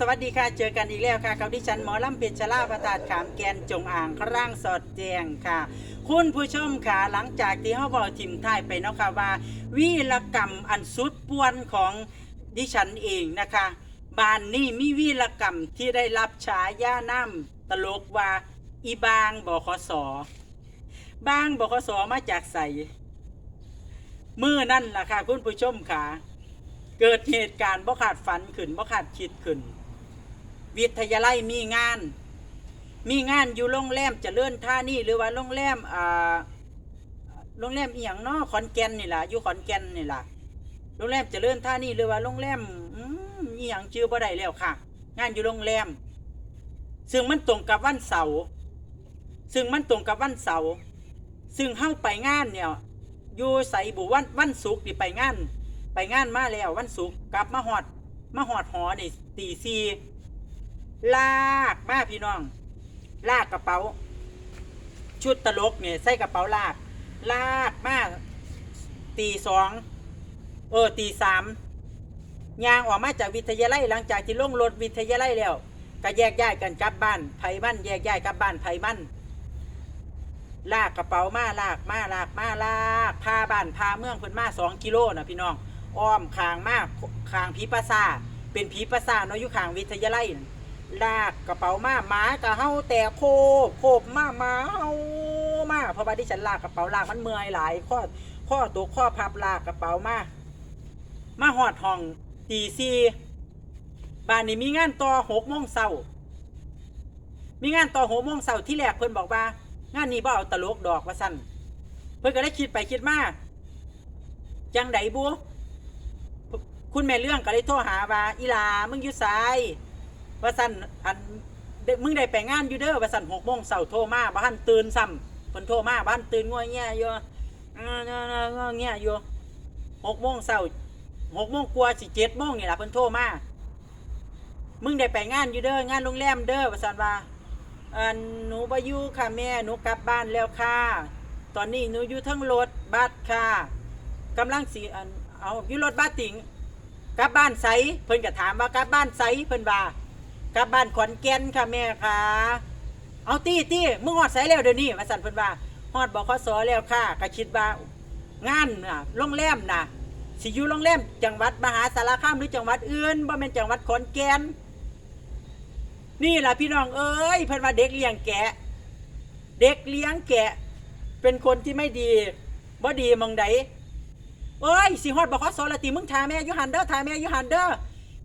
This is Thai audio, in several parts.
สวัสดีค่ะ เจอกันอีกแล้วค่ะกับดิฉันหมอลำเพชรชลาประตาดขามแกนจงอ่างคร่างสอดแจงค่ะ คุณผู้ชมค่ะหลังจากที่เขาบอกทิมท้ายไปเนาะค่ะว่า วีรกรรมอันสุดป่วนของดิฉันเองนะคะบ้านนี้มีวีรกรรมที่ได้รับฉายาน้ำตลกว่าอีบางบขสบางบขสมาจากใสมือนั่นล่ะค่ะคุณผู้ชมค่ะเกิดเหตุการณ์บ่ขาดฝันขึ้นบ่ขาดคิดขึ้น วิทยาลัยมีงาน มีงานอยู่โรงแรมเจริญท่านี่หรือว่าโรงแรมอ่าโรงแรมเอียงเนาะขอนแก่นนี่ล่ะอยู่ขอนแก่นนี่ล่ะโรงแรมเจริญท่านี่หรือว่าโรงแรมอืมอียงชื่อบ่ได้แล้วค่ะ งานอยู่โรงแรม ซึ่งมันตรงกับวันเสาร์ซึ่งมันตรงกับวันเสาร์ซึ่งเฮาไปงานเนี่ยอยู่ใส่บุวันวันศุกร์นี่ไปงาน ไปงานมาแล้ววันศุกร์กลับมาหอดมาหอดหอนี่ตีซี ลากมาพี่น้อง ลากกระเป๋า ชุดตลกเนี่ยใส่กระเป๋าลาก ลากมาตีสองเออตีสามยางออกมาจากวิทยาลัยหลังจากที่ลงรถวิทยาลัยแล้วก็แยกย้ายกันกลับบ้านไผบ้านแยกย้ายกลับบ้านไผบ้านลากกระเป๋ามาลากมาลากมาลากพาบ้านพาเมืองเพิ่นมาสองกิโลนะพี่น้องอ้อมคางมากคางผีประสาเป็นผีประสาเนาะอยู่คางวิทยาลัยนั่ ลากกระเป๋ามาหมากะเฮาแต่โคบโคบมาหมาเฮามาเพราะว่าที่ฉันลากกระเป๋าลากมันเมื่อยหลายข้อข้อตัวข้อพับลากกระเป๋ามามาหอดห้องตีซีบ้านนี้มีงานต่อหกโมงเช้ามีงานต่อหกโมงเช้าที่แรกเพิ่อนบอกว่า งานนี้บ่เอาตลกดอกว่าสั่นเพิ่อนก็ได้คิดไปคิดมาจังไดบัวคุณแม่เรื่องก็เลยโทรหาว่าอีลามึงอยู่ไส ว่าสั่นอันเด้มึงได้ไปงานอยู่เด้อว่าสั่นหกโมงเสาโทรมาบ้านตื่นซ้ำเพิ่นโทรมาบ้านตื่นง่วยเงี้ยอยู่ง่วงเงี้ยอยู่หกโมงเสาหกโมงกว่าสิเจ็ดโมงนี่ล่ะเพิ่นโทรมามึงได้ไปงานอยู่เด้องานโรงแรมเด้อว่าสั่นว่าอันหนูบ่อยู่ค่ะแม่หนูกลับบ้านแล้วค่ะ ตอนนี้หนูอยู่ทั้งรถบัสค่ะกำลังสิอันเอาอยู่รถบัสติงกลับบ้านไสเพิ่นก็ถามว่ากลับบ้านไสเพิ่นว่า กลับบ้านขอนแก่นค่ะแม่ค่ะ เอาตี้ตี้มึงฮอดไสแล้วเดี๋ยวนี้ว่าสั่นเพิ่นว่าฮอดบอกขสอแล้วค่ะก็คิดว่างานน่ะโรงแรมน่ะสิอยู่โรงแรมจังหวัดมหาสารคามหรือจังหวัดอื่นบ่แม่นจังหวัดขอนแก่นนี่ล่ะพี่น้องเอ้ยเพิ่นว่าเด็กเลี้ยงแกะ เด็กเลี้ยงแกะ เป็นคนที่ไม่ดีบ่ดีมองใดเอ้ยสิฮอดบอกขอสอนละติมึงทาแม่อยู่หันเด้อทาแม่อยู่หันเด้อ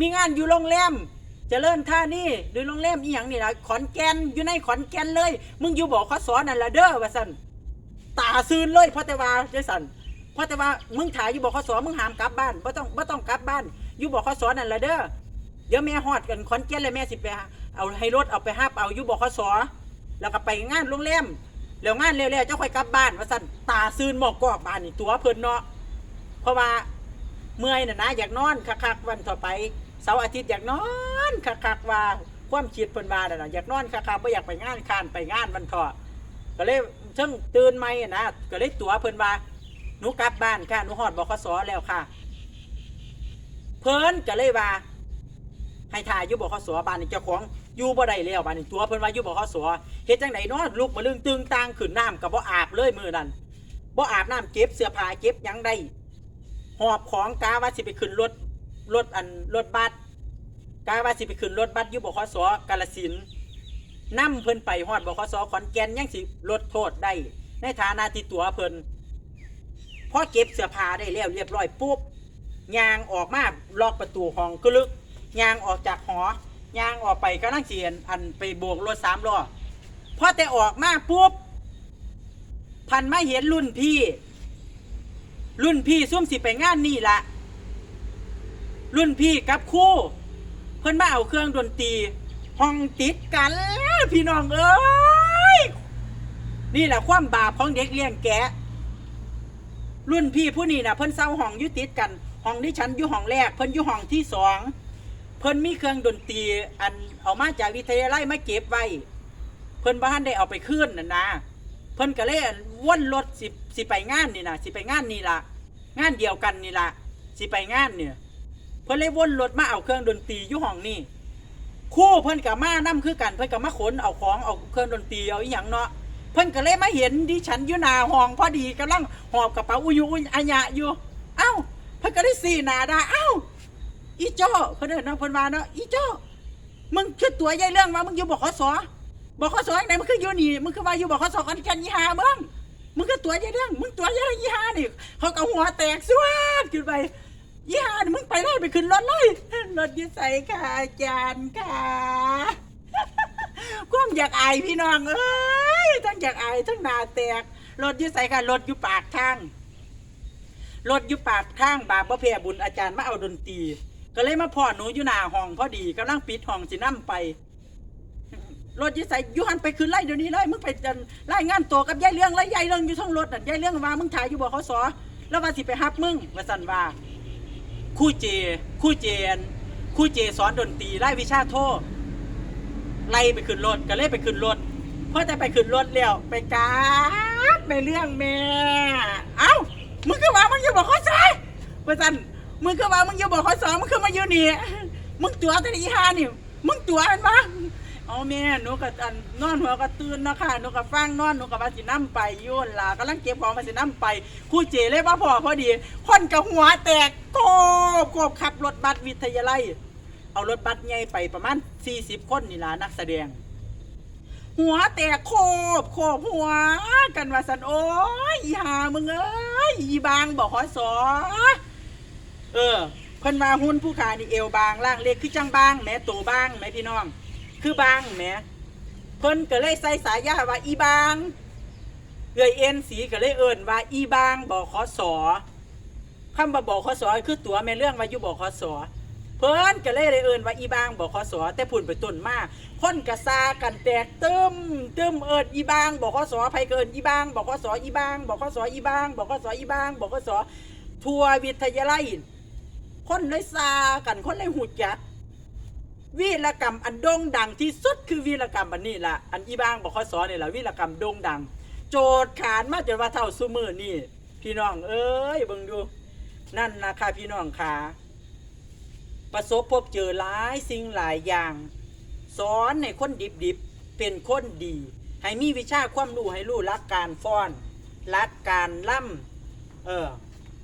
มีงานอยู่โรงแรม เจริญท่านี่หรือโรงแรมอีหยังนี่ล่ะขอนแก่นอยู่ในขอนแก่นเลย มึงอยู่บอกขอสอนนั่นละเด้อว่าซั่นตาซื่นเลยเพราะแต่ว่าจังซั่นเพราะแต่ว่ามึงถ่ายอยู่บอกขอสอมึงหามกลับบ้านบ่ต้องบ่ต้องกลับบ้าน อยู่บอกขอสอนนั่นละเด้อเดี๋ยวแม่ฮอดกันขอนแก่นเลยแม่สิไปหาเอาให้รถเอาไปหาบเอาอยู่บอกขอสอแล้วก็ไปงานโรงแรมแล้วงานเร็วๆเจ้าค่อยกลับบ้านว่าซั่นตาซื่นหมอกกอกบ้านนี่ตัวเพิ่นเนาะเพราะว่าเมื่อยน่ะนะอยากนอนคักๆวันต่อไปเสาร์อาทิตย์อยากนอน คักๆว่าความคิดเพิ่นว่าน่ะนอยากนอนคักๆบ่อยากไปงานคานไปงานวันเถอก็เลยเชิงตื่นใหม่อะนะก็เลยตั๋วเพิ่นว่าหนูกลับบ้านค่ะหนูฮอดบขสแล้วค่ะ เพิ่นก็เลยว่าให้ถ่ายอยู่บขสบ้านนี่เจ้าของอยู่บ่ได้แล้วบ้านนี่ตัวเพิ่นว่าอยู่บขสเฮ็ดจังไดเนาะลูกบ่ลึงตึงตางขึ้นน้ำก็บ่อาบเลยมื้อนั้นบ่อาบน้ำเก็บเสื้อผ้าเก็บหยังได้หอบของกาว่าสิไปขึ้นรถรถอันรถบัส กาว่าสิไปขึ้นรถบัสอยู่บขสกาลสินธุ์นำเพิ่นไปฮอดบขสขอนแก่นยังสิลดโทษได้ ในฐานะที่ตัวเพิ่นพอเก็บเสื้อผ้าได้แล้วเรียบร้อยปุ๊บยางออกมาล็อกประตูห้องกลึกยางออกจากหอยางออกไปก็นั่งเสียนอันไปโบกรถสามล้อพอแต่ออกมาปุ๊บพันไม่เห็นรุ่นพี่ รุ่นพี่ซุ่มสิไปงานนี่ละรุ่นพี่กับคู่ เพิ่นมาเอาเครื่องดนตรีห้องติดกันพี่น้องเอ้ยนี่แหละความบาปของเด็กเลี้ยงแกะ รุ่นพี่ผู้นี้นะเพิ่นเศร้าห้องอยู่ติดกันห้องที่ฉันอยู่ห้องแรก เพิ่นอยู่ห้องที่สองเพิ่นมีเครื่องดนตรีอันเอามาจากวิทยาลัยมาเก็บไว้ เพิ่นบ้านได้เอาไปคืนน่ะนะเพิ่นก็เลยว่นรถสิสิไปงานนี่นะสิไปงานนี่ละงานเดียวกันนี่ละสิไปงานเนี่ย พิ่นเลยวนรถมาเอาเครื่องดนตรีอยู่ห้องนี่คู่เพิ่นกับมานํคือกัน เพิ่นกับมาขนเอาของเอาเครื่องดนตรีเอาอีหยังเนาะเพิ่นก็เลยมาเห็นดิฉันอยู่หน้าห้องพอดีกำลังหอบกระเป๋าอุยุอุยอัญญะอยู่เอ้าเพิ่นก็ได้สีหน้าด่าเอ้าอีโจ้เพิ่นเอิ้นเนาะเพิ่นว่าเนาะอีโจ้มึงคือตัวยายเรื่องว่ามึงอยู่บ่ขสบ่ขสไหนมึงคืออยู่นี่มึงคือว่าอยู่บ่ขสกันกันยี่ห้ามึงมึงคือตัวยายเรื่องมึงตัวยายยี่ห้านี่เขาก็หัวแตกสวดขึ้นไป ยี่ห้ามึงไปเลยไปขึ้นรถเลยรถยิ่ใส่ค่ะอาจารย์ค่ะความอยากอายพี่น้องเอ้ยทั้งอยากอายทั้งหนาแตกรถยิ่ใส่ค่ะรถอยู่ปากทางรถอยู่ปากทางบาปพระเพียบุญอาจารย์มาเอาดนตรีก็เลยมาพ่อหนูอยู่หน้าห้องพอดีกำลังปิดห้องสินั่ไปรถยิ่ใส่ยูหันไปขึ้นไล่เดี๋ยวนี้เลยมึงไปจันไล่งานตัวกับยายเรื่องไล่ยายเรื่องอยู่ทั้งรถน่ะยายเรื่องว่ามึงถ่ายอยู่บ่เขาสอแล้วว่าสิไปฮับมึงว่าสันว่า คู่เจ คู่เจนคู่เจสอนดนตรีไล่วิชาโทไล่ไปขึ้นรถก็เล่ไปขึ้นรถเพอแต่ไปขึ้นรถแล้วไปกาดไปเรื่องแม่เอ้ามึงก็ว่ามึงอยู่บอกข้อสายประจันมึงก็ว่ามึงอยู่บอกข้อสองมึงคือมาอยู่นี่มึงตัวแต่อีหานี่มึงตัวมันปะ เอาแม่หนูก็อันนอนหัวก็ตื่นนะค่ะหนูก็ฟังนอนหนูก็ว่าสิน้ำไปอยุ่นล่ะกำลังเก็บของมาสิน้ำไปครู่เจเลยว่าพอพอดีคนกับหัวแตกโกบโกบขับรถบัสวิทยาลัย เอารถบัสใหญ่ไปประมาณ 40 คนนี่ล่ะนักแสดง หัวแตกโคบโคบหัวกันว่าสันโอ้ยอีหามึงเอ้ยอีบางบอกขอสอเออเพิ่นว่าหุ่นผู้ขานี่เอวบางล่างเล็กคือจังบางแหม่ตัวบางแม่พี่น้อง คือบางแหม่เพิ่นก็เลยใส่สายยาว่าอีบางเอยเอ็นสีก็เลยเอิ้นว่าอีบางบอกขอสอคำว่าบอกขอสอคือตัวแม่เรื่องว่าอยู่บอกขอสอเพิ่นก็เลยได้เอิ้นว่าอีบางบอกขอสอแต่พุ่นไปต้นมาคนกระซากันแตกตึมตึมเอิ้นอีบางบอกขอสอไผเกินอีบางบอกขอสออีบางบอกขอสออีบางบอกขอสออีบางบอกขอสอทัววิทยาลัยคนเลยซากันคนเลยหูจัก วีรกรรมอันโด่งดังที่สุดคือวีรกรรมอันนี้ละอันอีบ้างบอกข้อสอนนี่แหละวีรกรรมโด่งดัง โจดขานมาจนว่าเท่าซุมือนี่ พี่น้อง เอ้ยเบิ่งดู นั่นนะคะพี่น้องค่ะประสบพบเจอหลายสิ่งหลายอย่าง สอนในคนดิบดิบเป็นคนดี ให้มีวิชาความรู้ให้รู้รักการฟ้อนรักการล่ำเออ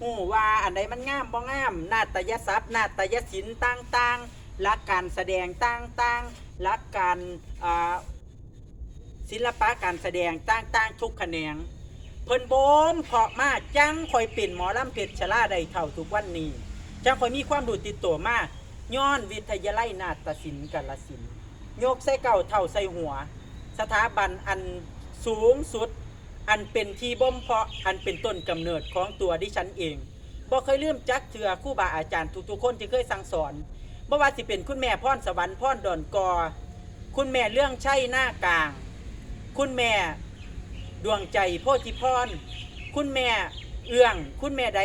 หูว่าอันใดมันงามบ่งาม นาฏยศัพท์นาฏยศิลป์ต่างๆ รักการแสดงต่างๆรักการอ่าศิลปะการแสดงต่างๆ ทุกแขนง เพิ่นโบมเพาะมาจังคอยเป็นหมอลำเพชรชลาได้เท่าทุกวันนี้จังคอยมีความดูติดตัวมากย้อนวิทยาลัยนาฏศิลป์กาลสินธุ์ยกใส่เก่าเท่าใส่หัว สถาบันอันสูงสุด อันเป็นที่บ่มเพาะอันเป็นต้นกำเนิดของตัวดิฉันเองบ่เคยลืมจักเถือคู่บาอาจารย์ทุกๆคนที่เคยสั่งสอน บ่ว่าสิเป็นคุณแม่พรสวรรค์พรดอนกอ คุณแม่เรื่องใช่หน้ากลาง คุณแม่ดวงใจโพธิพร คุณแม่เอื้อง คุณแม่ใด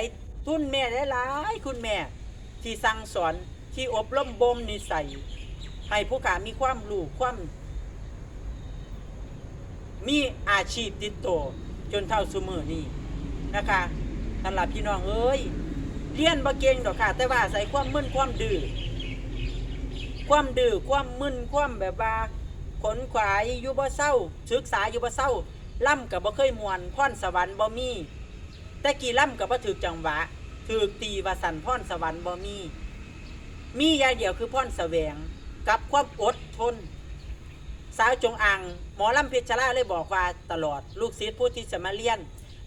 ทุนแม่ได้หลายคุณแม่ที่สั่งสอนที่อบรมบ่มนิสัย ให้ผู้ขามีความรู้ความมีอาชีพติดตัวจนเท่าสมือนี้นะคะสำหรับพี่น้องเอ้ยเรียนบ่เก่งดอกค่ะ แต่ว่าใส่ความมึนความดื้อ ความดื้อความมึนความแบบว่าขนขวายอยู่บ่เศร้าศึกษาอยู่บ่เศร้าล่ำกับบ่เคยมวนพรสวรรค์บ่มีแต่กี่ล่ำกับบ่ถือจังหวะถือตีว่าสันพรสวรรค์บ่มี มีอย่างเดียวคือพรแสวงกับความอดทน สาวจงอางหมอล่ำเพชรชลาเลยบอกว่าตลอดลูกศิษย์ผู้ที่จะมาเรียน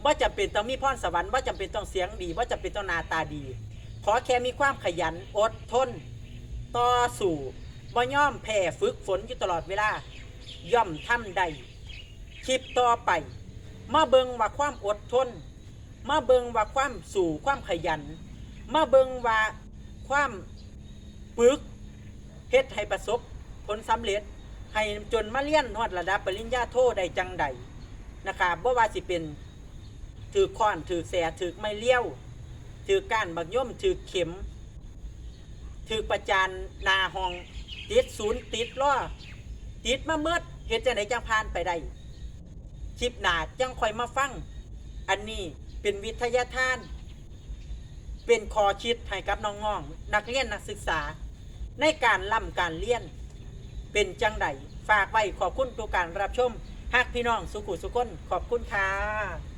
ว่าจำเป็นต้องมีพรสวรรค์ว่าจำเป็นต้องเสียงดีว่าจำเป็นต้องหน้าตาดี ขอแค่มีความขยันอดทน ต่อสู้บ่ย่อมแพ้ฝึกฝนอยู่ตลอดเวลา ย่อมทำได้คลิปต่อไป มาเบิงว่าความอดทน มาเบิงว่าความสู่ความขยัน มาเบิงว่าความปึกเฮ็ดให้ประสบผลสำเร็จ ให้จนมาเรี่ยนฮอดระดับปริญญาโทได้จังใดนะคะบ่ว่าสิเป็นถือค้อนถือแสถือไม้เลี้ยวถือก้านบักย่อมถือเข็ม ถือประจานนาห้อง ติดศูนย์ติดล้อติดมาเมิดเฮ็ดจังไดจังผ่านไปได้คลิปหนาจังคอยมาฟัง อันนี้เป็นวิทยาทาน เป็นคอคิดให้กับน้องๆนักเรียนนักศึกษา ในการล่ำการเรียน เป็นจังไดฝากไว้ขอบคุณทุกการรับชมหากพี่น้องสุขุสุคนขอบคุณค่ะ